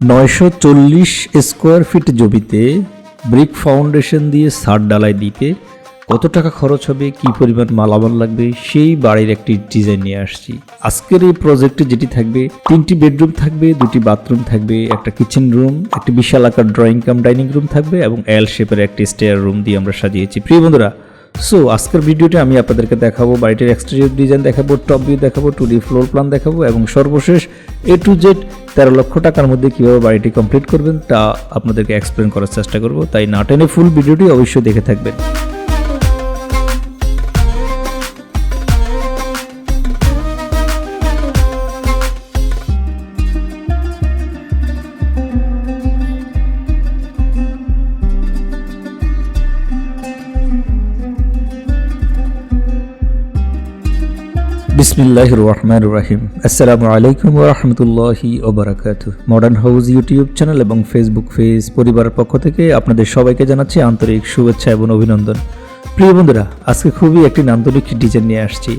নয়শো চল্লিশ square feet জমিতে ব্রিক ফাউন্ডেশন দিয়ে সার ডালাই দিতে কত টাকা খরচ হবে, কি পরিমাণ মালামাল লাগবে, সেই বাড়ির একটি ডিজাইন নিয়ে আসছি। আজকের এই প্রজেক্টে যেটি থাকবে, তিনটি বেডরুম থাকবে, দুটি বাথরুম থাকবে, একটা কিচেন রুম, একটি বিশাল আকার ড্রয়িং কাম, ডাইনিং রুম থাকবে এবং এল শেপের একটি স্টেয়ার রুম দিয়ে আমরা সাজিয়েছি। প্রিয় বন্ধুরা সো আজকের ভিডিওতে আমি আপনাদেরকে দেখাবো, বাড়িটির এক্সটেরিয়র ডিজাইন দেখাবো টপ ভিউ দেখাবো টু ডি ফ্লোর প্ল্যান দেখাবো এবং সর্বশেষ এ টু জেড তেরো লক্ষ টাকার মধ্যে কীভাবে বাড়িটি কমপ্লিট করবেন তা আপনাদেরকে এক্সপ্লেন করার চেষ্টা করব। তাই না টেনে ফুল ভিডিওটি অবশ্যই দেখে থাকবেন। বিসমিল্লাহ রহমান রাহিম আসসালামু আলাইকুম রহমতুল্লাহি ওবরাকাত মডার্ন হাউস ইউটিউব চ্যানেল এবং ফেসবুক পেজ পরিবারের পক্ষ থেকে আপনাদের সবাইকে জানাচ্ছি আন্তরিক শুভেচ্ছা এবং অভিনন্দন। প্রিয় বন্ধুরা, আজকে খুবই একটি নান্দনিক ডিজাইন নিয়ে আসছি।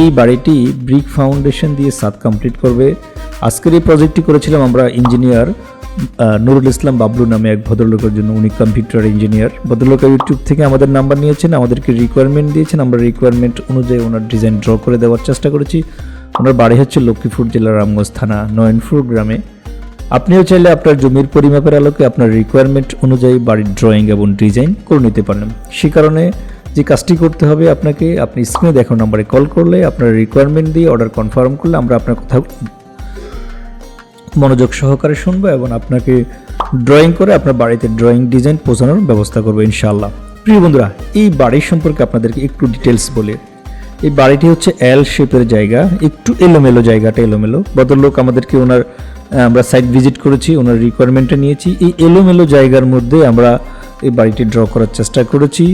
এই বাড়িটি ব্রিক ফাউন্ডেশন দিয়ে সাত কমপ্লিট করবে। আজকের এই প্রজেক্টটি করেছিলাম আমরা ইঞ্জিনিয়ার নুরুল ইসলাম বাবলু নামে এক ভদ্রলোকের জন্য উনি কম্পিউটার ইঞ্জিনিয়ার। ভদ্রলোকের ইউটিউব থেকে আমাদের নাম্বার নিয়েছেন, আমাদেরকে রিকোয়ারমেন্ট দিয়েছেন। আমরা রিকোয়ারমেন্ট অনুযায়ী ওনার ডিজাইন ড্র করে দেওয়ার চেষ্টা করেছি। ওনার বাড়ি হচ্ছে লক্ষ্মীপুর জেলার রামগঞ্জ থানা, নয়নপুর গ্রামে। আপনিও চাইলে আপনার জমির পরিমাপের আলোকে আপনার রিকোয়ারমেন্ট অনুযায়ী বাড়ির ড্রয়িং এবং ডিজাইন করে নিতে পারেন। সে কারণে যে কাজটি করতে হবে আপনাকে, আপনি স্ক্রিনে দেখানো নাম্বারে কল করলে, আপনার রিকোয়ারমেন্ট দিয়ে অর্ডার কনফার্ম করলে আমরা আপনার কথা মনোযোগ সহকারে শুনব এবং আপনাকে ড্রয়িং করে আপনার বাড়িতে ড্রয়িং ডিজাইন পৌঁছানোর ব্যবস্থা করব ইনশাআল্লাহ। প্রিয় বন্ধুরা, এই বাড়ির সম্পর্কে আপনাদেরকে একটু ডিটেলস বলি। এই বাড়িটি হচ্ছে এল শেপের জায়গা, একটু এলোমেলো জায়গাটা এলোমেলো। ভদ্রলোক আমাদেরকে ওনার, আমরা সাইট ভিজিট করেছি, ওনার রিকোয়ারমেন্টটা নিয়েছি। এই এলোমেলো জায়গার মধ্যে আমরা এই বাড়িটি ড্র করার চেষ্টা করেছি।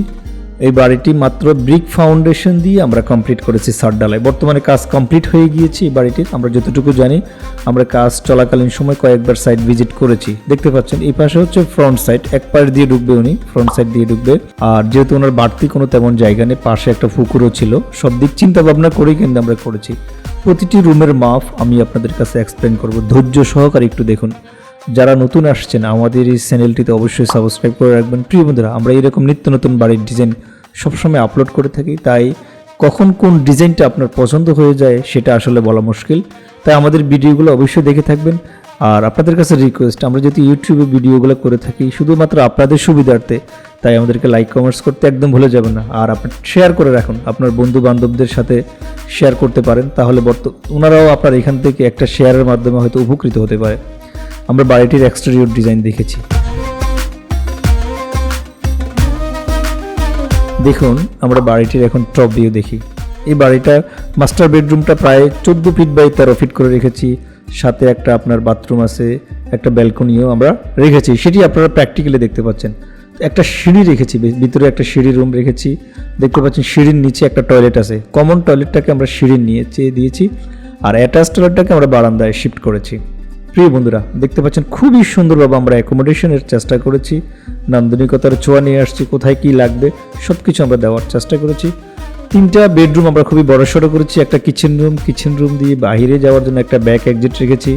এই বাড়িটি মাত্র ব্রিক ফাউন্ডেশন দিয়ে আমরা কমপ্লিট করেছি সার ডালাই বর্তমানে কাজ কমপ্লিট হয়ে গিয়েছে এই বাড়িটির। আমরা যতটুকু জানি, আমরা কাজ চলাকালীন সময় কয়েকবার সাইট ভিজিট করেছি। দেখতে পাচ্ছেন, এই পাশে হচ্ছে ফ্রন্ট সাইড এক পাশ দিয়ে ঢুকবে উনি ফ্রন্ট সাইড দিয়ে ঢুকবে। আর যেহেতু ওনার বাড়তি কোনো তেমন জায়গা নেই, পাশে একটা পুকুরও ছিল। সব দিক চিন্তা ভাবনা করেই কিন্তু আমরা করেছি। প্রতিটি রুমের মাপ আমি আপনাদের কাছে এক্সপ্লেন করব। ধৈর্য সহকারে একটু দেখুন। যারা নতুন আসছেন, আমাদের এই চ্যানেলটিতে অবশ্যই সাবস্ক্রাইব করে রাখবেন। প্রিয় বন্ধুরা, আমরা এরকম নিত্য নতুন বাড়ির ডিজাইন সবসময় আপলোড করে থাকি। তাই কখন কোন ডিজাইনটা আপনার পছন্দ হয়ে যায় সেটা আসলে বলা মুশকিল। তাই আমাদের ভিডিওগুলো অবশ্যই দেখে থাকবেন। আর আপনাদের কাছে রিকোয়েস্ট আমরা যদি ইউটিউবে ভিডিওগুলো করে থাকি, শুধুমাত্র আপনাদের সুবিধার্থে, তাই আমাদেরকে লাইক কমেন্টস করতে একদম ভুলে যাবেন না। আর আপনি শেয়ার করে রাখুন। আপনার বন্ধু বান্ধবদের সাথে শেয়ার করতে পারেন। তাহলে বর্ত ওনারাও আপনার এখান থেকে একটা শেয়ারের মাধ্যমে হয়তো উপকৃত হতে পারে। আমরা বাড়িটির এক্সটেরিয়র ডিজাইন দেখেছি। দেখুন, আমরা বাড়িটির এখন টপ ভিউ দেখি। এই বাড়িটা মাস্টার বেডরুমটা প্রায় চোদ্দ ফিট বাই তেরো ফিট করে রেখেছি। সাথে একটা আপনার বাথরুম আছে, একটা ব্যালকনিও আমরা রেখেছি। সেটি আপনারা প্র্যাকটিক্যালি দেখতে পাচ্ছেন। একটা সিঁড়ি রেখেছি ভিতরে একটা সিঁড়ি রুম রেখেছি। দেখতে পাচ্ছেন সিঁড়ির নিচে একটা টয়লেট আছে। কমন টয়লেটটাকে আমরা সিঁড়ির চেয়ে দিয়েছি। আর অ্যাটাচ টয়লেটটাকে আমরা বারান্দায় শিফট করেছি। প্রিয় বন্ধুরা, দেখতে পাচ্ছেন খুবই সুন্দরভাবে আমরা অ্যাকোমোডেশনের চেষ্টা করেছি। নান্দনিকতার ছোঁয়া নিয়ে আসছি, কোথায় কি লাগবে সব কিছু আমরা দেওয়ার চেষ্টা করেছি। তিনটা বেডরুম আমরা খুবই বড়সড় করেছি, একটা কিচেন রুম কিচেন রুম দিয়ে বাহিরে যাওয়ার জন্য একটা ব্যাক এক্সিট রেখেছি।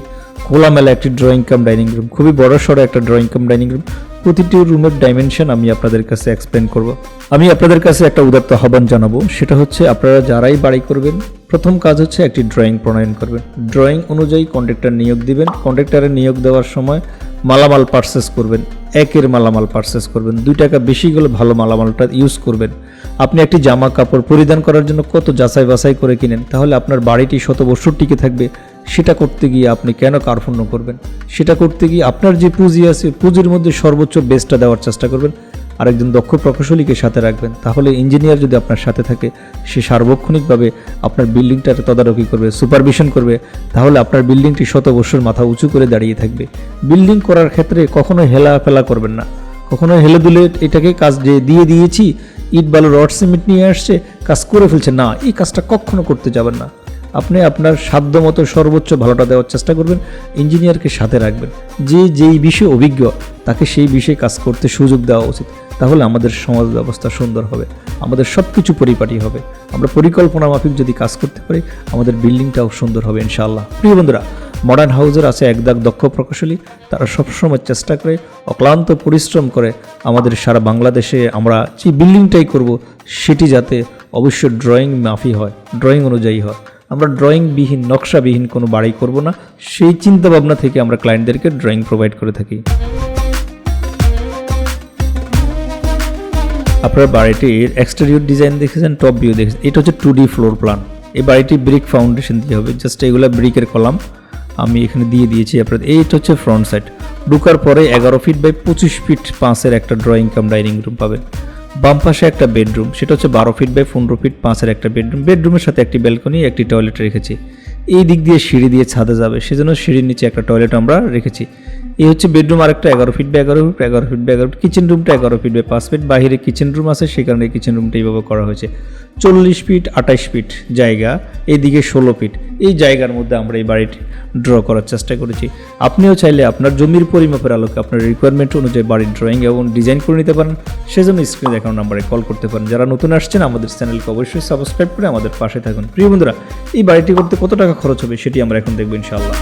খোলামেলা একটি ড্রয়িং কাম ডাইনিং রুম খুবই বড়সড় একটা ড্রয়িং কাম ডাইনিং রুম প্রতিটি রুমের ডাইমেনশন আমি আপনাদের কাছে এক্সপ্লেন করব। আমি আপনাদের কাছে একটা উদাত্ত আহ্বান জানাব, সেটা হচ্ছে আপনারা যারাই বাড়ি করবেন, প্রথম কাজ হচ্ছে একটি ড্রয়িং প্রণয়ন করবেন। ড্রয়িং অনুযায়ী কন্ট্রাক্টর নিয়োগ দিবেন। কন্ট্রাক্টরের নিয়োগ দেওয়ার সময় মালামাল পারচেস করবেন, একের মালামাল পারচেস করবেন, দুই টাকা বেশি গেলে ভালো মালামালটা ইউজ করবেন। আপনি একটি জামা কাপড় পরিধান করার জন্য কত যাচাই বাছাই করে কিনেন, তাহলে আপনার বাড়িটি শত বছর টিকে থাকবে। সেটা করতে গিয়ে আপনি কেন কার্পণ্য করবেন? সেটা করতে গিয়ে আপনার যে পুঁজি আছে, পুঁজির মধ্যে সর্বোচ্চ বেস্টটা দেওয়ার চেষ্টা করবেন। আর একজন দক্ষ প্রকৌশলীকে সাথে রাখবেন। তাহলে ইঞ্জিনিয়ার যদি আপনার সাথে থাকে, সে সার্বক্ষণিকভাবে আপনার বিল্ডিংটার তদারকি করবে সুপারভিশন করবে। তাহলে আপনার বিল্ডিংটি শত বছর মাথা উঁচু করে দাঁড়িয়ে থাকবে। বিল্ডিং করার ক্ষেত্রে কখনো হেলা ফেলা করবেন না। কখনো হেলে দুলে এটাকে কাজ যে দিয়ে দিয়েছি, ইট বালু রড সিমেন্ট নিয়ে আসছে, কাজ করে ফেলছে। না, এই কাজটা কখনো করতে যাবেন না। আপনি আপনার সাধ্য মতো সর্বোচ্চ ভালোটা দেওয়ার চেষ্টা করবেন, ইঞ্জিনিয়ারকে সাথে রাখবেন। যে যেই বিষয়ে অভিজ্ঞ, তাকে সেই বিষয়ে কাজ করতে সুযোগ দেওয়া উচিত। তাহলে আমাদের সমাজ ব্যবস্থা সুন্দর হবে, আমাদের সব কিছু পরিপাটি হবে। আমরা পরিকল্পনা মাফিক যদি কাজ করতে পারি, আমাদের বিল্ডিংটাও সুন্দর হবে ইনশাআল্লাহ। প্রিয় বন্ধুরা মডার্ন হাউসের আছে একদাক দক্ষ প্রকৌশলী, তারা সবসময় চেষ্টা করে, অক্লান্ত পরিশ্রম করে আমাদের সারা বাংলাদেশে আমরা যে বিল্ডিংটাই করব, সেটি যাতে অবশ্যই ড্রয়িং মাফি হয় ড্রয়িং অনুযায়ী হয়। আমরা ড্রয়িংবিহীন নকশাবিহীন কোনো বাড়ি করব না। সেই চিন্তা ভাবনা থেকে আমরা ক্লায়েন্টদেরকে ড্রয়িং প্রোভাইড করে থাকি। আপনার বাড়িটির এক্সটেরিয়র ডিজাইন দেখেছেন টপ ভিউ দেখেছেন। এটা হচ্ছে টু ডি ফ্লোর প্ল্যান এই বাড়িটি ব্রিক ফাউন্ডেশন দিয়ে হবে। জাস্ট এগুলো ব্রিকের কলাম আমি এখানে দিয়ে দিয়েছি আপনার এইটা হচ্ছে ফ্রন্ট সাইড ঢুকার পরে এগারো ফিট বাই পঁচিশ ফিট পাঁচের একটা ড্রয়িং কাম ডাইনিং রুম পাবেন। বাম পাশে একটা বেডরুম, সেটা হচ্ছে বারো ফিট বাই পনেরো ফিট পাঁচের একটা বেডরুম। বেডরুমের সাথে একটি ব্যালকনি, একটি টয়লেট রেখেছি। এই দিক দিয়ে সিঁড়ি দিয়ে ছাদে যাবে, সেজন্য সিঁড়ির নিচে একটা টয়লেট আমরা রেখেছি। এই হচ্ছে বেডরুম আরেকটা এগারো ফিট বাই এগারো ফিট এগারো ফিট বাই এগারো ফিট কিচেন রুমটা এগারো ফিট বাই পাঁচ ফিট বাইরে কিচেন রুম আছে, সেই কারণে কিচেন রুমটা এইভাবে করা হয়েছে। চল্লিশ ফিট আঠাশ ফিট জায়গা, এইদিকে ষোলো ফিট এই জায়গার মধ্যে আমরা এই বাড়িটি ড্র করার চেষ্টা করেছি। আপনিও চাইলে আপনার জমির পরিমাপের আলোকে আপনার রিকোয়ারমেন্ট অনুযায়ী বাড়ির ড্রয়িং এবং ডিজাইন করে নিতে পারেন। সেজন্য স্ক্রিনে দেখানো নাম্বারে কল করতে পারেন। যারা নতুন আসছেন, আমাদের চ্যানেলকে অবশ্যই সাবস্ক্রাইব করে আমাদের পাশে থাকুন। প্রিয় বন্ধুরা, এই বাড়িটি করতে কত টাকা খরচ হবে সেটি আমরা এখন দেখব ইনশাআল্লাহ।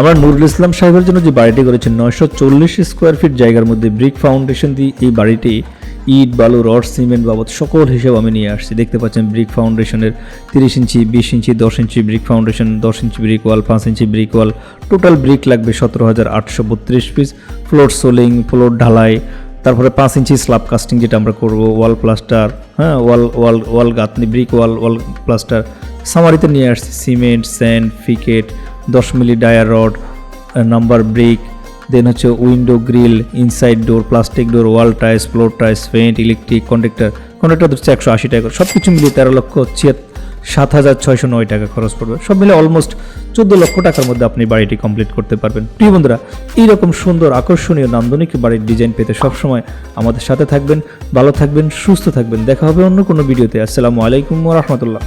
আমরা নুরুল ইসলাম সাহেবের জন্য যে বাড়িটি করেছেন, নয়শো চল্লিশ স্কোয়ার ফিট জায়গার মধ্যে ব্রিক ফাউন্ডেশন দিয়ে এই বাড়িটি ইট, বালু, রড, সিমেন্ট বাবদ সকল হিসেব আমি নিয়ে আসছি। দেখতে পাচ্ছেন ব্রিক ফাউন্ডেশনের তিরিশ ইঞ্চি, বিশ ইঞ্চি, দশ ইঞ্চি ব্রিক ফাউন্ডেশন, দশ ইঞ্চি ব্রিক ওয়াল, পাঁচ ইঞ্চি ব্রিক ওয়াল। টোটাল ব্রিক লাগবে সতেরো হাজার আটশো বত্রিশ পিস। ফ্লোর সোলিং, ফ্লোর ঢালাই, তারপরে পাঁচ ইঞ্চি স্ল্যাব কাস্টিং যেটা আমরা করব, ওয়াল প্লাস্টার হ্যাঁ ওয়াল ওয়াল ওয়াল গাঁথনি, ব্রিক ওয়াল ওয়াল প্লাস্টার। সামারিতে নিয়ে আসছি, সিমেন্ট, স্যান্ড, ফিকেট দশ milli dia rod number brick, then হচ্ছে window grill, inside door, plastic door, wall tiles floor tiles ফেন্ট, electric, conductor. Conductor হচ্ছে একশো আশি টাকা সব কিছু মিলিয়ে তেরো লক্ষ ছিয়াত্তর, সাত হাজার ছয়শো নয় টাকা খরচ পড়বে। সব মিলে অলমোস্ট চোদ্দ লক্ষ টাকার মধ্যে আপনি বাড়িটি কমপ্লিট করতে পারবেন। প্রিয় বন্ধুরা, এইরকম সুন্দর আকর্ষণীয় নান্দনিক বাড়ির ডিজাইন পেতে সবসময় আমাদের সাথে থাকবেন, ভালো থাকবেন, সুস্থ থাকবেন। দেখা হবে অন্য কোনো ভিডিওতে। আসসালামু আলাইকুম রহমতুল্লাহ।